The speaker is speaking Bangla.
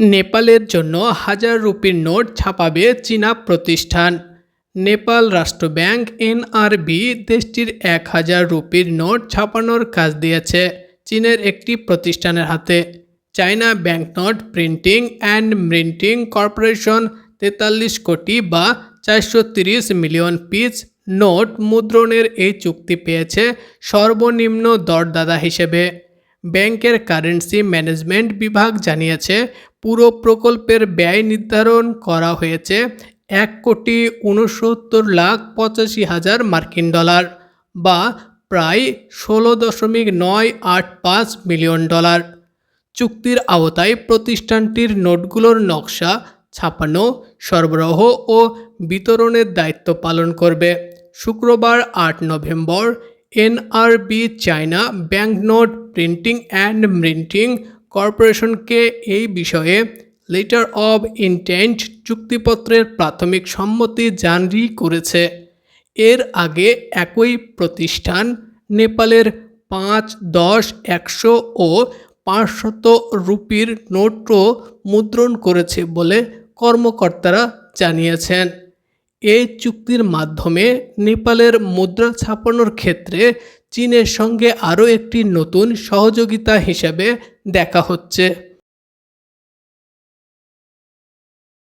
নেপালের জন্য হাজার রুপির নোট ছাপাবে চীনা প্রতিষ্ঠান। নেপাল রাষ্ট্র ব্যাংক এনআরবি দেশটির এক হাজার রুপির নোট ছাপানোর কাজ দিয়েছে চীনের একটি প্রতিষ্ঠানের হাতে। China bank note printing and minting corporation তেতাল্লিশ কোটি বা চারশো মিলিয়ন পিস নোট মুদ্রণের এই চুক্তি পেয়েছে সর্বনিম্ন দরদাতা হিসেবে। ব্যাংকের কারেন্সি ম্যানেজমেন্ট বিভাগ জানিয়েছে পুরো প্রকল্পের ব্যয় নির্ধারণ করা হয়েছে এক কোটি উনসত্তর লাখ পঁচাশি হাজার মার্কিন ডলার বা প্রায় ষোলো দশমিক নয় আট পাঁচ মিলিয়ন ডলার। চুক্তির আওতায় প্রতিষ্ঠানটির নোটগুলোর নকশা, ছাপানো, সরবরাহ ও বিতরণের দায়িত্ব পালন করবে। শুক্রবার আট November NRB China bank note printing and minting কর্পোরেশনকে এই বিষয়ে লেটার অব ইন্টেন্ট চুক্তিপত্রের প্রাথমিক সম্মতি জারি করেছে। এর আগে একই প্রতিষ্ঠান নেপালের পাঁচ, দশ, একশো ও পাঁচশত রুপির নোটও মুদ্রণ করেছে বলে কর্মকর্তারা জানিয়েছেন। এই চুক্তির মাধ্যমে নেপালের মুদ্রা ছাপানোর ক্ষেত্রে চীনের সঙ্গে আরও একটি নতুন সহযোগিতা হিসেবে দেখা হচ্ছে।